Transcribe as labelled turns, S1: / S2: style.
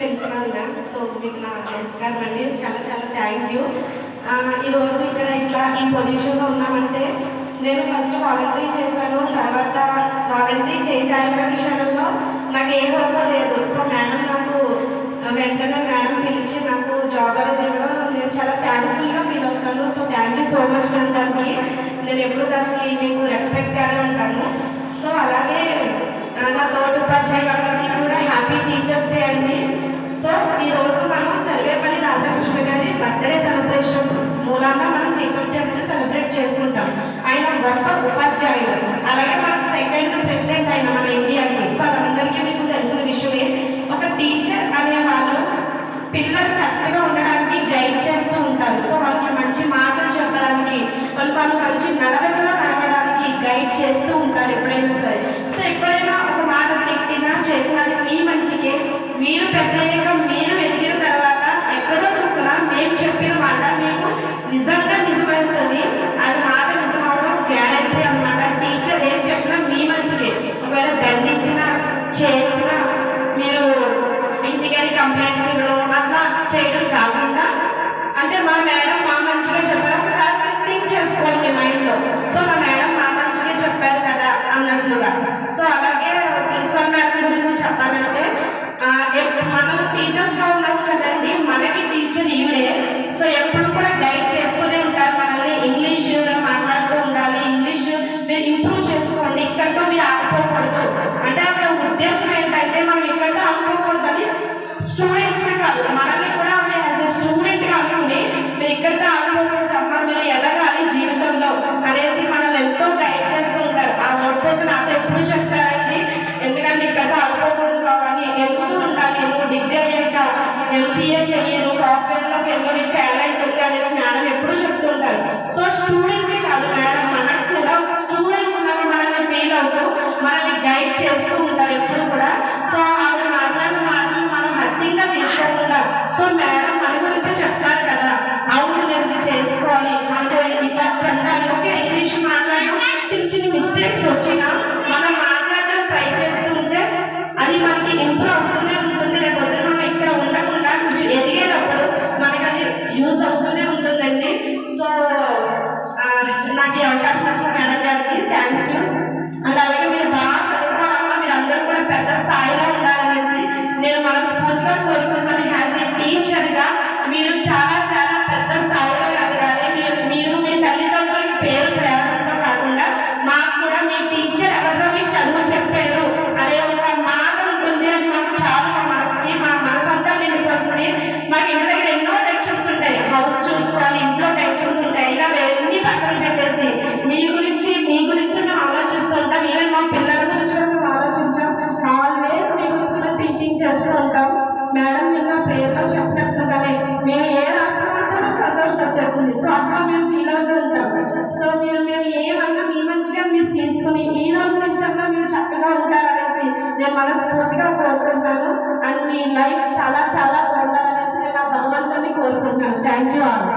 S1: Principal ma'am so మీకు నా నమస్కారం అండి. చాలా చాలా థ్యాంక్ యూ ఈరోజు ఇక్కడ ఇట్లా ఈ పొజిషన్లో ఉన్నామంటే నేను ఫస్ట్ వాలంటరీ చేశాను. తర్వాత వాలంటరీ చేయాలి విషయంలో నాకు ఏ హోప్ లేదు. సో మేడం నాకు వెంటనే మేడం పిలిచి నాకు జాబ్ అనేది ఇవ్వడం. నేను చాలా థ్యాంక్ఫుల్గా ఫీల్ అవుతాను. So thank you so much ma'am దానికి నేను ఎప్పుడు దానికి మీకు రెస్పెక్ట్గానే ఉంటాను. సో అలాగే నా తోటి ఉపాధ్యాయులు టీచర్స్ డే అండి. సో ఈరోజు మనం సర్వేపల్లి రాధాకృష్ణ గారి బర్త్డే సెలబ్రేషన్ మూలంగా మనం టీచర్స్ డే అనేది సెలబ్రేట్ చేసుకుంటాం. ఆయన గొప్ప ఉపాధ్యాయులు అలాగే మన సెకండ్ ప్రెసిడెంట్ అయిన మన ఇండియాకి సో అదందరికీ మీకు తెలిసిన విషయమే ఒక టీచర్ అనే వాళ్ళు పిల్లలు కరెక్ట్గా ఉండడానికి గైడ్ చేస్తూ ఉంటారు సో వాళ్ళకి మంచి మాటలు చెప్పడానికి వాళ్ళు వాళ్ళు మంచి నడవడిలో నడవడానికి గైడ్ చేస్తూ ఉంటారు ఎప్పుడైనా సరే సో ఎప్పుడైనా ఒక మాట తిట్టినా చేసినది మీ మంచికే మీరు పెద్దయ్యాక మీరు ఎదిగిన తర్వాత ఎక్కడో దొరుకునా మేము చెప్పిన మాట మీకు నిజంగా నిజమవుతుంది అది మాట నిజమవడం గ్యారంటీ అన్నమాట. టీచర్ ఏం చెప్పినా మీ మంచిదే. ఒకవేళ దండించినా చేసినా మీరు ఇంటికెళ్ళి కంప్లైంట్స్ ఇవ్వడం అట్లా చేయడం కాదు అంటే మా మేడం మా మంచిగా చెప్పారు ఒకసారి మీరు థింక్ చేసుకోండి మీ మైండ్లో సో మా మేడం మా మంచిగా చెప్పారు కదా అన్నట్లుగా సో అలాగే ప్రిన్సిపల్ మేడం గురించి చెప్పాలంటే ఆ, ఎప్పుడు మనం టీచర్స్గా ఉన్నాం కదండి మనకి టీచర్ ఈవిడే. సో ఎప్పుడు కూడా గైడ్ చేస్తూనే ఉంటారు మనల్ని. ఇంగ్లీష్ మాట్లాడుతూ ఉండాలి. ఇంగ్లీష్ మీరు ఇంప్రూవ్ చేసుకోండి. ఇక్కడితో మీరు ఆగిపోకూడదు. అంటే అక్కడ ఉద్దేశం ఏంటంటే మనం ఇక్కడితో ఆగిపోకూడదని స్టూడెంట్స్నే కాదు మనల్ని కూడా ఆవిడ యాజ్ ఎ స్టూడెంట్గా అనుకుని మీరు ఇక్కడితో ఆగిపోకూడదు అమ్మ మీరు ఎదగాలి జీవితంలో అనేసి మనల్ని ఎంతో గైడ్ చేస్తూ ఉంటారు. ఆ వర్డ్స్ అయితే నాతో ఎప్పుడు చెప్తారండి? ఎందుకంటే ఇక్కడ ఎంసీఏ చెయ్యను నువ్వు సాఫ్ట్వేర్లోకి వెళ్ళి టాలెంట్ ఉంది అనేసి మేడం ఎప్పుడు చెప్తుంటారు. సో స్టూడెంట్కే కాదు మేడం మనకు కూడా ఒక స్టూడెంట్స్ లాగా మనల్ని ఫీల్ అవుతూ మనల్ని గైడ్ చేస్తూ ఉంటారు ఎప్పుడు కూడా. సో ఆవిడ మాట్లాడిన మాటలు మనం హత్యంగా తీసుకోకుండా సో మేడం మన గురించి చెప్తారు కదా. అవును నేను ఇది చేసుకోవాలి. అంటే ఇట్లా చందాలి ఓకే ఇంగ్లీష్ మాట్లాడడం చిన్న చిన్న మిస్టేక్స్ వచ్చినా నాకు ఈ అవకాశం ఇచ్చిన మేడం గారికి థ్యాంక్ యూ అండ్ అలాగే మీరు బాగా చదువుకోవాలమ్మా మీరు అందరూ కూడా పెద్ద స్థాయిలో ఉండాలనేసి నేను మనస్ఫూర్తిగా కోరుకుంటున్నాను. యాజ్ ఏ టీచర్గా మీరు చాలా కోరుకుంటున్నాను అండ్ మీ లైఫ్ చాలా చాలా బాగుండాలనేసి నేను ఆ భగవంతుని కోరుకుంటున్నాను. Thank you all